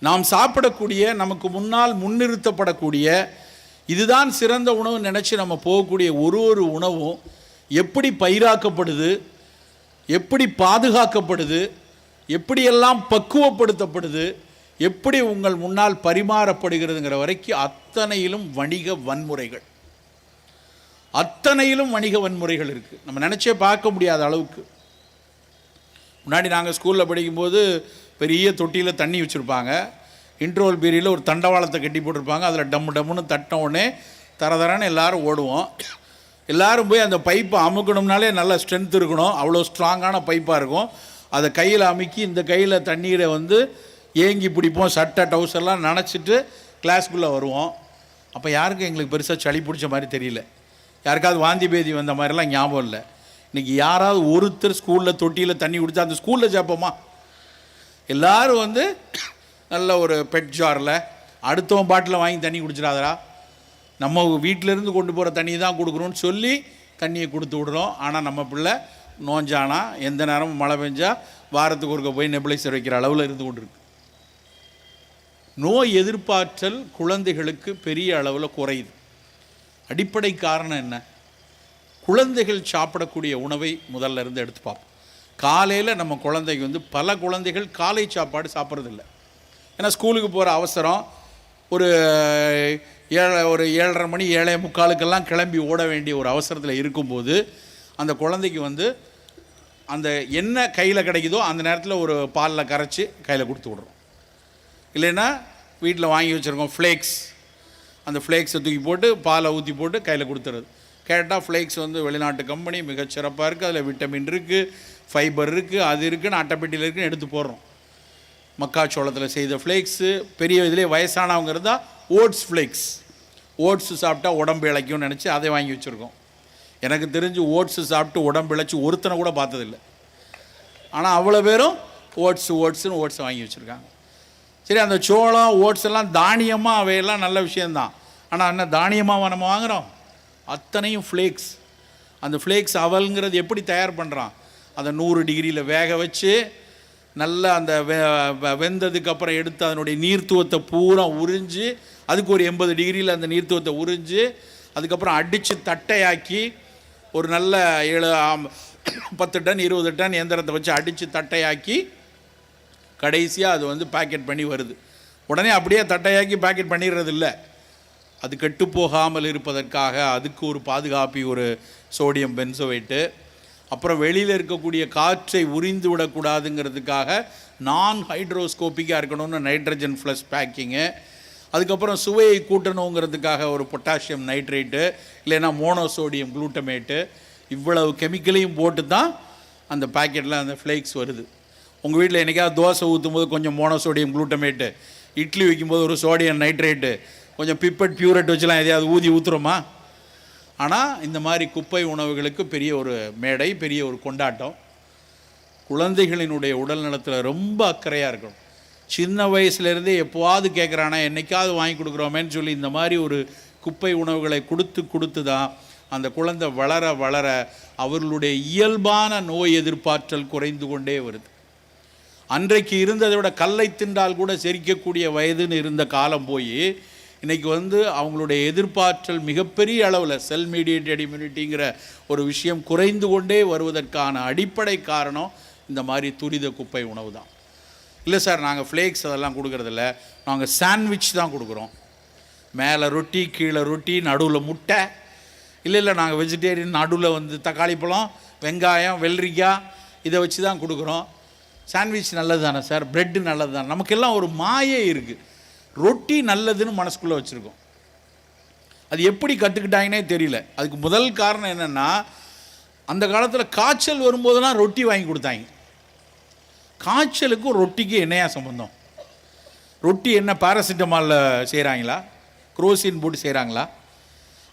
நாம் சாப்பிடக்கூடிய நமக்கு முன்னால் முன்னிறுத்தப்படக்கூடிய இதுதான் சிறந்த உணவு நினச்சி நம்ம போகக்கூடிய ஒரு ஒரு உணவும் எப்படி பயிராக்கப்படுது எப்படி பாதுகாக்கப்படுது எப்படியெல்லாம் பக்குவப்படுத்தப்படுது எப்படி உங்கள் முன்னால் பரிமாறப்படுகிறதுங்கிற வரைக்கும் அத்தனையிலும் வணிக வன்முறைகள். அத்தனையிலும் வணிக வன்முறைகள் இருக்குது நம்ம நினச்சே பார்க்க முடியாத அளவுக்கு. முன்னாடி நாங்கள் ஸ்கூலில் படிக்கும்போது பெரிய தொட்டியில் தண்ணி வச்சுருப்பாங்க. இன்ட்ரோல் பீரியடில் ஒரு தண்டவாளத்தை கட்டி போட்டிருப்பாங்க. அதில் டம்மு டம்முன்னு தட்டின உடனே தர தரன்னு ஓடுவோம். எல்லாரும் போய் அந்த பைப்பை அமுக்கணும்னாலே நல்ல ஸ்ட்ரென்த் இருக்கணும். அவ்வளோ ஸ்ட்ராங்கான பைப்பாக இருக்கும். அதை கையில் அமுக்கி இந்த கையில் தண்ணீரை வந்து ஏங்கி பிடிப்போம். சட்டை டவுசர்லாம் நினச்சிட்டு கிளாஸ்க்குள்ளே வருவோம். அப்போ யாருக்கும் எங்களுக்கு பெருசாக சளி பிடிச்ச மாதிரி தெரியல. யாருக்காவது வாந்தி பேதி வந்த மாதிரிலாம் ஞாபகம் இல்லை. இன்றைக்கி யாராவது ஒருத்தர் ஸ்கூலில் தொட்டியில் தண்ணி குடித்தா அந்த ஸ்கூலில் சேர்ப்போமா எல்லாரும் வந்து நல்ல ஒரு பெட் ஜாரில் அடுத்தவன் பாட்டில் வாங்கி தண்ணி குடிச்சிடாதரா நம்ம வீட்டிலேருந்து கொண்டு போகிற தண்ணி தான் கொடுக்குறோன்னு சொல்லி தண்ணியை கொடுத்து விடுறோம். ஆனால் நம்ம பிள்ளை நோஞ்சானா எந்த நேரமும் மழை பெஞ்சால் வாரத்துக்கு ஒருக்க போய் நெபிளைசர் வைக்கிற அளவில் இருந்து கொண்டிருக்கு. நோய் எதிர்ப்பாற்றல் குழந்தைகளுக்கு பெரிய அளவில் குறையுது. அடிப்படை காரணம் என்ன? குழந்தைகள் சாப்பிடக்கூடிய உணவை முதல்ல இருந்து எடுத்து பார்ப்போம். காலையில் நம்ம குழந்தைக்கு வந்து பல குழந்தைகள் காலை சாப்பாடு சாப்பிட்றதில்ல. ஏன்னா ஸ்கூலுக்கு போகிற அவசரம். ஒரு ஏழை ஒரு ஏழரை மணி ஏழை முக்காலுக்கெல்லாம் கிளம்பி ஓட வேண்டிய ஒரு அவசரத்தில் இருக்கும்போது அந்த குழந்தைக்கு வந்து அந்த என்ன கையில் கிடைக்குதோ அந்த நேரத்தில் ஒரு பாலில் கரைச்சி கையில் கொடுத்து விட்றோம். இல்லைன்னா வீட்டில் வாங்கி வச்சுருக்கோம் ஃப்ளேக்ஸ் அந்த ஃப்ளேக்ஸை தூக்கி போட்டு பாலை ஊற்றி போட்டு கையில் கொடுத்துறது. கேட்டால் ஃப்ளேக்ஸ் வந்து வெளிநாட்டு கம்பெனி மிகச்சிறப்பாக இருக்குது அதில் விட்டமின் இருக்குது ஃபைபர் இருக்குது அது இருக்குன்னு அட்டைப்பெட்டியில் இருக்குன்னு எடுத்து போடுறோம். மக்காச்சோளத்தில் செய்த ஃப்ளேக்ஸு பெரிய இதிலே வயசானவங்க இருந்தால் ஓட்ஸ் ஃப்ளேக்ஸ் ஓட்ஸு சாப்பிட்டா உடம்பு இளைக்கும்னு நினச்சி அதை வாங்கி வச்சுருக்கோம். எனக்கு தெரிஞ்சு ஓட்ஸு சாப்பிட்டு உடம்பு இழைச்சி ஒருத்தனை கூட பார்த்ததில்ல. ஆனால் அவ்வளோ பேரும் ஓட்ஸு ஓட்ஸுன்னு ஓட்ஸை வாங்கி வச்சுருக்காங்க. சரி அந்த சோளம் ஓட்ஸ் எல்லாம் தானியமாக அவையெல்லாம் நல்ல விஷயந்தான் ஆனால் என்ன தானியமாக நம்ம வாங்குகிறோம் அத்தனையும் ஃப்ளேக்ஸ் அந்த ஃப்ளேக்ஸ் அவல்ங்கிறது எப்படி தயார் பண்ணுறான் அதை நூறு டிகிரியில் வேக வச்சு நல்லா அந்த வெ வெ- எடுத்து அதனுடைய நீர்த்துவத்தை பூரா உறிஞ்சு அதுக்கு ஒரு எண்பது டிகிரியில் அந்த நீர்த்துவத்தை உறிஞ்சு அதுக்கப்புறம் அடித்து தட்டையாக்கி ஒரு நல்ல ஏழு பத்து டன் இருபது டன் எந்திரத்தை வச்சு அடித்து தட்டையாக்கி கடைசியாக அது வந்து பேக்கெட் பண்ணி வருது. உடனே அப்படியே தட்டையாக்கி பேக்கெட் பண்ணிடுறது இல்லை அது கெட்டு போகாமல் இருப்பதற்காக அதுக்கு ஒரு பாதுகாப்பி ஒரு சோடியம் பென்சோவேட்டு. அப்புறம் வெளியில் இருக்கக்கூடிய காற்றை உறிந்து விடக்கூடாதுங்கிறதுக்காக நான் ஹைட்ரோஸ்கோப்பிக்காக இருக்கணும்னு நைட்ரஜன் ஃப்ளஷ் பேக்கிங்கு. அதுக்கப்புறம் சுவையை கூட்டணுங்கிறதுக்காக ஒரு பொட்டாசியம் நைட்ரேட்டு இல்லைன்னா மோனோசோடியம் குளூட்டமேட்டு. இவ்வளவு கெமிக்கலையும் போட்டு தான் அந்த பாக்கெட்டில் அந்த ஃப்ளேக்ஸ் வருது. உங்கள் வீட்டில் என்னைக்காவது தோசை ஊற்றும் போது கொஞ்சம் மோனோசோடியம் குளூட்டமேட்டு. இட்லி வைக்கும்போது ஒரு சோடியம் நைட்ரேட்டு. கொஞ்சம் பிப்பட் பியூரட் வச்சுலாம் எதையாவது ஊதி ஊற்றுறோமா ஆனால் இந்த மாதிரி குப்பை உணவுகளுக்கு பெரிய ஒரு மேடை பெரிய ஒரு கொண்டாட்டம். குழந்தைகளினுடைய உடல் நலத்தில் ரொம்ப அக்கறையாக இருக்கணும். சின்ன வயசுலேருந்தே எப்போவாவது கேட்குறானா என்னைக்காவது வாங்கி கொடுக்குறோமேன்னு சொல்லி இந்த மாதிரி ஒரு குப்பை உணவுகளை கொடுத்து கொடுத்து தான் அந்த குழந்தை வளர வளர அவர்களுடைய இயல்பான நோய் எதிர்ப்பாற்றல் குறைந்து கொண்டே வருது. அன்றைக்கு இருந்ததை விட கல்லை தின்றால் கூட செரிக்கக்கூடிய வயதுன்னு இருந்த காலம் போய் இன்றைக்கி வந்து அவங்களுடைய எதிர்பார்த்தல் மிகப்பெரிய அளவில் செல் மீடியேட்டட் இம்யூனிட்டிங்கிற ஒரு விஷயம் குறைந்து கொண்டே வருவதற்கான அடிப்படை காரணம் இந்த மாதிரி துரித குப்பை உணவு தான் இல்லை சார் நாங்கள் ஃப்ளேக்ஸ் அதெல்லாம் கொடுக்குறதில்ல. நாங்கள் சாண்ட்விச் தான் கொடுக்குறோம். மேலே ரொட்டி கீழே ரொட்டி நடுவில் முட்டை. இல்லை இல்லை நாங்கள் வெஜிடேரியன் நடுவில் வந்து தக்காளி பழம் வெங்காயம் வெள்ளரிக்காய் இதை வச்சு தான் கொடுக்குறோம். சாண்ட்விச் நல்லது தானே சார்? ப்ரெட்டு நல்லது தானே நமக்கெல்லாம் ஒரு மாயே இருக்குது ரொட்டி நல்லதுன்னு மனசுக்குள்ளே வச்சுருக்கோம். அது எப்படி கற்றுக்கிட்டாங்கன்னே தெரியல. அதுக்கு முதல் காரணம் என்னென்னா அந்த காலத்தில் காய்ச்சல் வரும்போதெல்லாம் ரொட்டி வாங்கி கொடுத்தாங்க. காய்ச்சலுக்கும் ரொட்டிக்கும் என்னையா சம்பந்தம்? ரொட்டி என்ன பாராசிட்டமாலில் செய்கிறாங்களா குரோசின் போட்டு செய்கிறாங்களா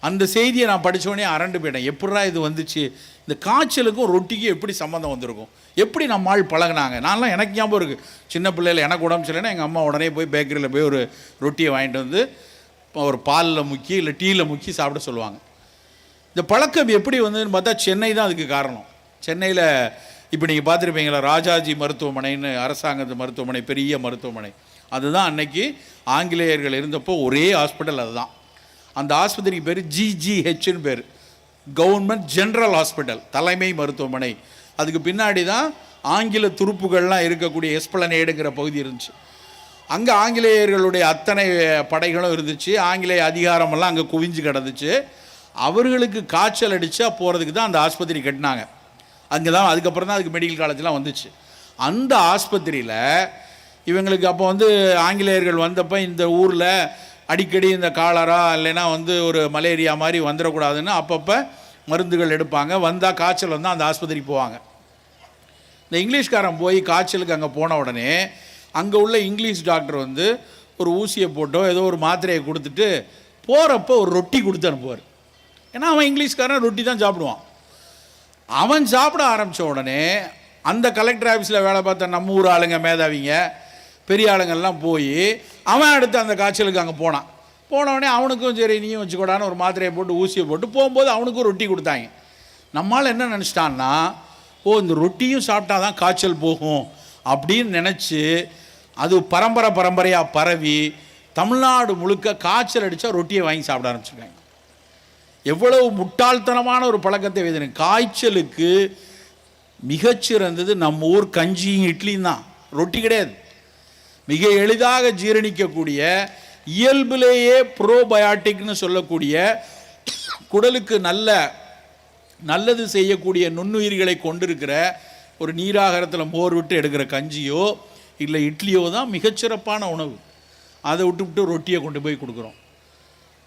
அந்த செய்தியை நான் படித்தோடனே அரண்டு போயிட்டேன். எப்படா இது வந்துச்சு? இந்த காய்ச்சலுக்கும் ரொட்டிக்கும் எப்படி சம்மந்தம் வந்திருக்கும்? எப்படி நம்ம ஆள் பழகுனாங்க? நான்லாம் எனக்கு ஞாபகம் இருக்குது சின்ன பிள்ளையில எனக்கு உடம்பு சரியில்லைன்னா எங்கள் அம்மா உடனே போய் பேக்கரியில் போய் ஒரு ரொட்டியை வாங்கிட்டு வந்து ஒரு பாலில் முக்கி இல்லை டீயில் முக்கி சாப்பிட சொல்லுவாங்க. இந்த பழக்கம் எப்படி வந்ததுன்னு பார்த்தா சென்னை தான் அதுக்கு காரணம். சென்னையில் இப்போ நீங்கள் பார்த்துருப்பீங்களா? ராஜாஜி மருத்துவமனைன்னு அரசாங்கத்து மருத்துவமனை பெரிய மருத்துவமனை. அதுதான் அன்னைக்கு ஆங்கிலேயர்கள் இருந்தப்போ ஒரே ஹாஸ்பிட்டல் அதுதான். அந்த ஆஸ்பத்திரிக்கு பேர் ஜிஜிஹெச்னு பேர். கவர்மெண்ட் ஜென்ரல் ஹாஸ்பிட்டல் தலைமை மருத்துவமனை. அதுக்கு பின்னாடி தான் ஆங்கில துருப்புகள்லாம் இருக்கக்கூடிய எஸ்பிளனேடுங்கிற பகுதி இருந்துச்சு. அங்கே ஆங்கிலேயர்களுடைய அத்தனை படைகளும் இருந்துச்சு. ஆங்கிலேய அதிகாரமெல்லாம் அங்கே குவிஞ்சு கிடந்துச்சு. அவர்களுக்கு காய்ச்சல் அடித்தா போகிறதுக்கு தான் அந்த ஆஸ்பத்திரி கட்டினாங்க. அங்கே தான் அதுக்கப்புறம் தான் அதுக்கு மெடிக்கல் காலேஜ்லாம் வந்துச்சு. அந்த ஆஸ்பத்திரியில் இவங்களுக்கு அப்போ வந்து ஆங்கிலேயர்கள் வந்தப்போ இந்த ஊரில் அடிக்கடி இந்த காலரா இல்லைன்னா வந்து ஒரு மலேரியா மாதிரி வந்துடக்கூடாதுன்னு அப்பப்போ மருந்துகள் எடுப்பாங்க. வந்தால் காய்ச்சல் வந்தால் அந்த ஆஸ்பத்திரிக்கு போவாங்க. இந்த இங்கிலீஷ்காரன் போய் காய்ச்சலுக்கு அங்கே போன உடனே அங்கே உள்ள இங்கிலீஷ் டாக்டர் வந்து ஒரு ஊசியை போட்டோ ஏதோ ஒரு மாத்திரையை கொடுத்துட்டு போகிறப்ப ஒரு ரொட்டி கொடுத்து அனுப்புவார். ஏன்னா அவன் இங்கிலீஷ்காரன் ரொட்டி தான் சாப்பிடுவான். அவன் சாப்பிட ஆரம்பித்த உடனே அந்த கலெக்டர் ஆஃபீஸில் வேலை பார்த்த நம்ம ஊர் ஆளுங்க மேதாவிங்க பெரிய ஆளுங்கள்லாம் போய் அவன் அடுத்து அந்த காய்ச்சலுக்கு அங்கே போனான். போனவொடனே அவனுக்கும் சரி நீயும் வச்சுக்கூடான்னு ஒரு மாத்திரையை போட்டு ஊசியை போட்டு போகும்போது அவனுக்கும் ரொட்டி கொடுத்தாங்க. நம்மால் என்ன நினச்சிட்டான்னா ஓ இந்த ரொட்டியும் சாப்பிட்டா தான் காய்ச்சல் போகும் அப்படின்னு நினச்சி அது பரம்பரை பரம்பரையாக பரவி தமிழ்நாடு முழுக்க காய்ச்சல் அடித்தா ரொட்டியை வாங்கி சாப்பிட ஆரம்பிச்சிருக்காங்க. எவ்வளவு முட்டாள்தனமான ஒரு பழக்கத்தை வைத்தன காய்ச்சலுக்கு மிகச்சிறந்தது நம்ம ஊர் கஞ்சியும் இட்லியும் தான். ரொட்டி கிடையாது. மிக எளிதாக ஜீரணிக்கக்கூடிய இயல்பிலேயே ப்ரோபயாட்டிக்னு சொல்லக்கூடிய குடலுக்கு நல்ல நல்லது செய்யக்கூடிய நுண்ணுயிர்களை கொண்டிருக்கிற ஒரு நீராகாரத்தில் மோர் விட்டு எடுக்கிற கஞ்சியோ இல்லை இட்லியோ தான் மிகச்சிறப்பான உணவு. அதை விட்டு விட்டு ரொட்டியை கொண்டு போய் கொடுக்குறோம்.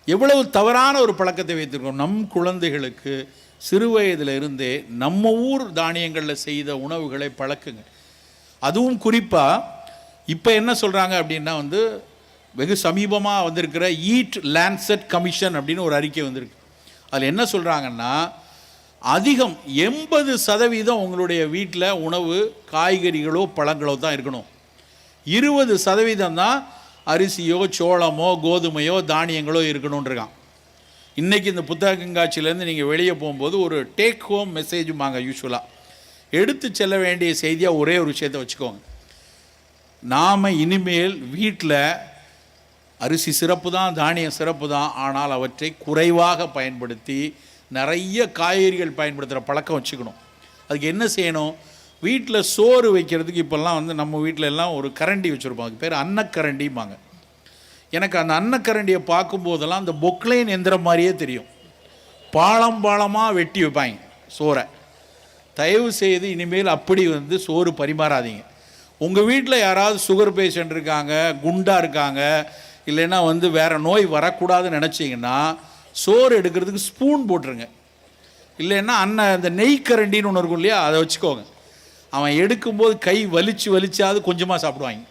எவ்வளவு தவறான ஒரு பழக்கத்தை வைத்திருக்கோம். நம் குழந்தைகளுக்கு சிறு வயதில் இருந்தே நம்ம ஊர் தானியங்களில் செய்த உணவுகளை பழக்குங்க. அதுவும் குறிப்பாக இப்போ என்ன சொல்கிறாங்க அப்படின்னா வந்து வெகு சமீபமாக வந்திருக்கிற ஈட் லேண்ட்செட் கமிஷன் அப்படின்னு ஒரு அறிக்கை வந்திருக்கு. அதில் என்ன சொல்கிறாங்கன்னா அதிகம் எண்பது சதவீதம் உங்களுடைய வீட்டில் உணவு காய்கறிகளோ பழங்களோ தான் இருக்கணும். இருபது சதவீதம் தான் அரிசியோ சோளமோ கோதுமையோ தானியங்களோ இருக்கணுன்றிருக்கான் இன்றைக்கி இந்த புத்தக கண்காட்சியிலேருந்து நீங்கள் வெளியே போகும்போது ஒரு டேக் ஹோம் மெசேஜுமாங்க யூஸ்வலாக எடுத்து செல்ல வேண்டிய செய்தியாக ஒரே ஒரு விஷயத்தை வச்சுக்கோங்க. நாம் இனிமேல் வீட்டில் அரிசி சிறப்பு தான் தானியம் சிறப்பு தான் ஆனால் அவற்றை குறைவாக பயன்படுத்தி நிறைய காய்கறிகள் பயன்படுத்துகிற பழக்கம் வச்சுக்கணும். அதுக்கு என்ன செய்யணும்? வீட்டில் சோறு வைக்கிறதுக்கு இப்போல்லாம் வந்து நம்ம வீட்டில் எல்லாம் ஒரு கரண்டி வச்சுருப்பாங்க அதுக்கு பேர் அன்னக்கரண்டிம்பாங்க. எனக்கு அந்த அன்னக்கரண்டியை பார்க்கும்போதெல்லாம் அந்த பொக்லைன் எந்திரம் மாதிரியே தெரியும். பாலம் பாலமாக வெட்டி வைப்பாங்க சோறை. தயவு செய்து இனிமேல் அப்படி வந்து சோறு பரிமாறாதீங்க. உங்கள் வீட்டில் யாராவது சுகர் பேஷண்ட் இருக்காங்க குண்டாக இருக்காங்க இல்லைன்னா வந்து வேறு நோய் வரக்கூடாதுன்னு நினச்சிங்கன்னா சோறு எடுக்கிறதுக்கு ஸ்பூன் போட்டுருங்க. இல்லைன்னா அண்ணன் இந்த நெய் கரண்டின்னு ஒன்று இருக்கும் இல்லையா அதை வச்சுக்கோங்க. அவன் எடுக்கும்போது கை வலிச்சு வலிச்சாவது கொஞ்சமாக சாப்பிடுவாங்க.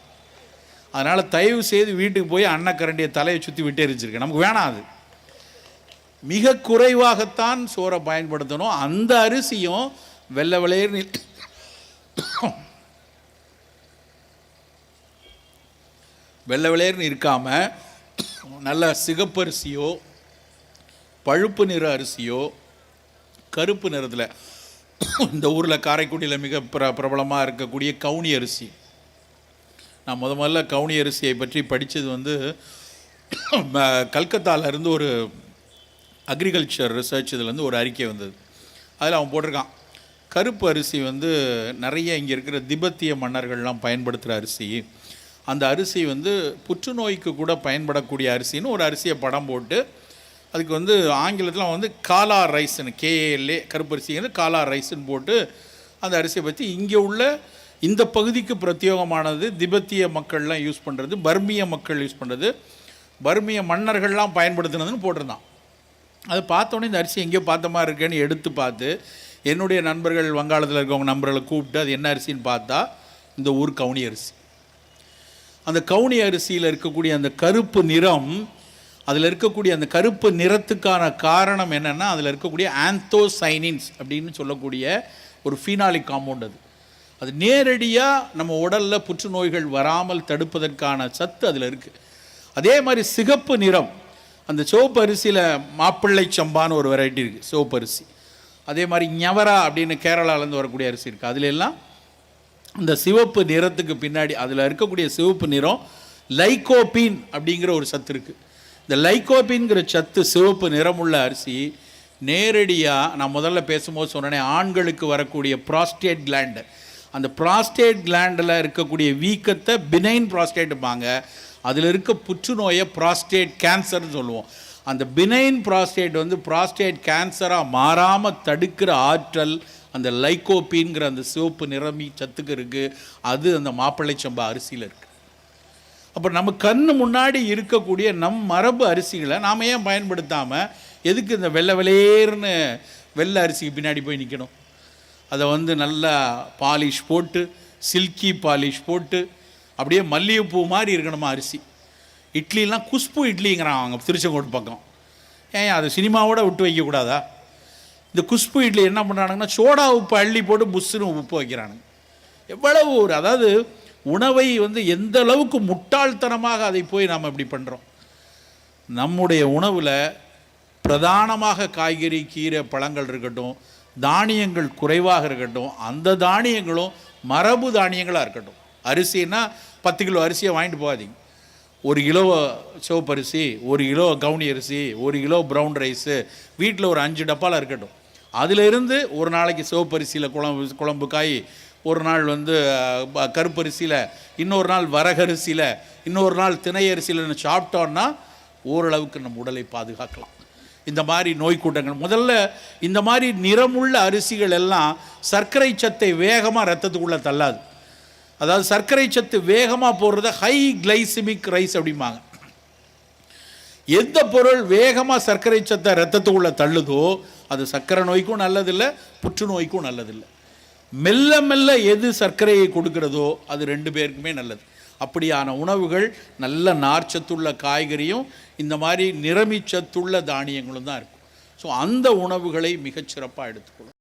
அதனால் தயவு செய்து வீட்டுக்கு போய் அன்னக்கரண்டியை தலையை சுற்றி விட்டே எரிஞ்சிருக்கேன் நமக்கு வேணாம் அது. மிக குறைவாகத்தான் சோறை பயன்படுத்தணும். அந்த அரிசியும் வெள்ளை விளையர் வெள்ளை வெளையர்னு இருக்காமல் நல்ல சிகப்பரிசியோ பழுப்பு நிற அரிசியோ கருப்பு நிறத்தில் இந்த ஊரில் காரைக்குடியில் மிக பிர பிரபலமாக இருக்கக்கூடிய கவுனி அரிசி. நான் முத முதல்ல கவுனி அரிசியை பற்றி படித்தது வந்து கல்கத்தாவிலேருந்து ஒரு அக்ரிகல்ச்சர் ரிசர்ச் இதுலேருந்து ஒரு அறிக்கை வந்தது. அதில் அவன் போட்டிருக்கான். கருப்பு அரிசி வந்து நிறைய இங்கே இருக்கிற திபெத்திய மன்னர்கள்லாம் பயன்படுத்துகிற அரிசி. அந்த அரிசி வந்து புற்றுநோய்க்கு கூட பயன்படக்கூடிய அரிசின்னு ஒரு அரிசியை படம் போட்டு அதுக்கு வந்து ஆங்கிலத்தில் வந்து காலா ரைஸ்னு கேஏஎல்ஏ கருப்பரிசிங்கிறது காலா ரைஸ்ன்னு போட்டு அந்த அரிசியை பற்றி இங்கே உள்ள இந்த பகுதிக்கு பிரத்யேகமானது திபெத்திய மக்கள்லாம் யூஸ் பண்ணுறது பர்மிய மக்கள் யூஸ் பண்ணுறது பர்மிய மன்னர்கள்லாம் பயன்படுத்தினதுன்னு போட்டிருந்தான். அது பார்த்தோன்னே இந்த அரிசி எங்கேயோ பார்த்த மாதிரி இருக்கேன்னு எடுத்து பார்த்து என்னுடைய நண்பர்கள் வங்காளத்தில் இருக்கவங்க நண்பர்களை கூப்பிட்டு அது என்ன அரிசின்னு பார்த்தா இந்த ஊர் கவுனி அரிசி. அந்த கவுனி அரிசியில் இருக்கக்கூடிய அந்த கருப்பு நிறம் அதில் இருக்கக்கூடிய அந்த கருப்பு நிறத்துக்கான காரணம் என்னென்னா அதில் இருக்கக்கூடிய ஆந்தோசைனின்ஸ் அப்படின்னு சொல்லக்கூடிய ஒரு ஃபீனாலிக் காம்பவுண்ட் அது. அது நேரடியாக நம்ம உடலில் புற்றுநோய்கள் வராமல் தடுப்பதற்கான சத்து அதில் இருக்குது அதே மாதிரி சிகப்பு நிறம் அந்த சிவப்பு அரிசியில் மாப்பிள்ளை சம்பான்னு ஒரு வெரைட்டி இருக்குது சிவப்பு அரிசி. அதே மாதிரி ஞவரா அப்படின்னு கேரளாலேருந்து வரக்கூடிய அரிசி இருக்குது அதுலெல்லாம் இந்த சிவப்பு நிறத்துக்கு பின்னாடி அதில் இருக்கக்கூடிய சிவப்பு நிறம் லைகோபீன் அப்படிங்கிற ஒரு சத்து இருக்குது இந்த லைகோபீன்கிற சத்து சிவப்பு நிறமுள்ள அரிசி நேரடியாக நான் முதல்ல பேசும்போது சொன்னேனே ஆண்களுக்கு வரக்கூடிய ப்ராஸ்டேட் கிளாண்டு அந்த ப்ராஸ்டேட் கிளாண்டில் இருக்கக்கூடிய வீக்கத்தை பினைன் ப்ராஸ்டேட்டுப்பாங்க அதில் இருக்க புற்றுநோயை ப்ராஸ்டேட் கேன்சர்னு சொல்லுவோம். அந்த பினைன் ப்ராஸ்டேட் வந்து ப்ராஸ்டேட் கேன்சராக மாறாமல் தடுக்கிற ஆற்றல் அந்த லைகோபின்ங்கிற அந்த சிவப்பு நிறமி சத்துக்கு இருக்குது அது அந்த மாப்பிள்ளை சம்பா அரிசியில் இருக்குது அப்போ நம்ம கண்ணு முன்னாடி இருக்கக்கூடிய நம் மரபு அரிசிகளை நாம் ஏன் பயன்படுத்தாமல் எதுக்கு இந்த வெள்ளை வெளேர்னு வெள்ளை அரிசிக்கு பின்னாடி போய் நிற்கணும் அதை வந்து நல்லா பாலிஷ் போட்டு சில்கி பாலிஷ் போட்டு அப்படியே மல்லிகைப்பூ மாதிரி இருக்கணுமா அரிசி? இட்லிலாம் குஷ்பு இட்லிங்கிறான் அவங்க திருச்செங்கோடு பக்கம். ஏன் அது சினிமாவோட விட்டு வைக்கக்கூடாதா? இந்த குஷ்பு இட்லி என்ன பண்ணுறானுங்கன்னா சோடா உப்பு அள்ளி போட்டு புஷ்ஷுன்னு உப்பு வைக்கிறானுங்க எவ்வளவு ஒரு அதாவது உணவை வந்து எந்த அளவுக்கு முட்டாள்தனமாக அதை போய் நாம் இப்படி பண்ணுறோம் நம்முடைய உணவில் பிரதானமாக காய்கறி கீரை பழங்கள் இருக்கட்டும் தானியங்கள் குறைவாக இருக்கட்டும் அந்த தானியங்களும் மரபு தானியங்களாக இருக்கட்டும். அரிசின்னா பத்து கிலோ அரிசியை வாங்கிட்டு போகாதீங்க. ஒரு கிலோ சிவப்பரிசி ஒரு கிலோ கவுனி அரிசி ஒரு கிலோ ப்ரௌன் ரைஸு வீட்டில் ஒரு அஞ்சு டப்பாவில் இருக்கட்டும். அதிலிருந்து ஒரு நாளைக்கு சிவப்பரிசியில் குழம்பு குழம்பு காய் ஒரு நாள் வந்து கருப்பரிசியில் இன்னொரு நாள் வரகரிசியில் இன்னொரு நாள் திணையரிசியில் சாப்பிட்டோன்னா ஓரளவுக்கு நம்ம உடலை பாதுகாக்கலாம். இந்த மாதிரி நோய் கூட்டங்கள். முதல்ல இந்த மாதிரி நிறமுள்ள அரிசிகள் எல்லாம் சர்க்கரை சத்தை வேகமாக ரத்தத்துக்குள்ளே தள்ளாது. அதாவது சர்க்கரை சத்து வேகமாக போடுறத ஹை கிளைசிமிக் ரைஸ் அப்படிம்பாங்க. எந்த பொருள் வேகமாக சர்க்கரை சத்தை ரத்தத்துக்குள்ளே தள்ளுதோ அது சர்க்கரை நோய்க்கும் நல்லதில்லை புற்றுநோய்க்கும் நல்லதில்லை. மெல்ல மெல்ல எது சர்க்கரையை கொடுக்கிறதோ அது ரெண்டு பேருக்குமே நல்லது. அப்படியான உணவுகள் நல்ல நார்ச்சத்துள்ள காய்கறியும் இந்த மாதிரி நிறமிச்சத்துள்ள தானியங்களும் தான் இருக்கும். ஸோ அந்த உணவுகளை மிகச்சிறப்பாக எடுத்துக்கணும்.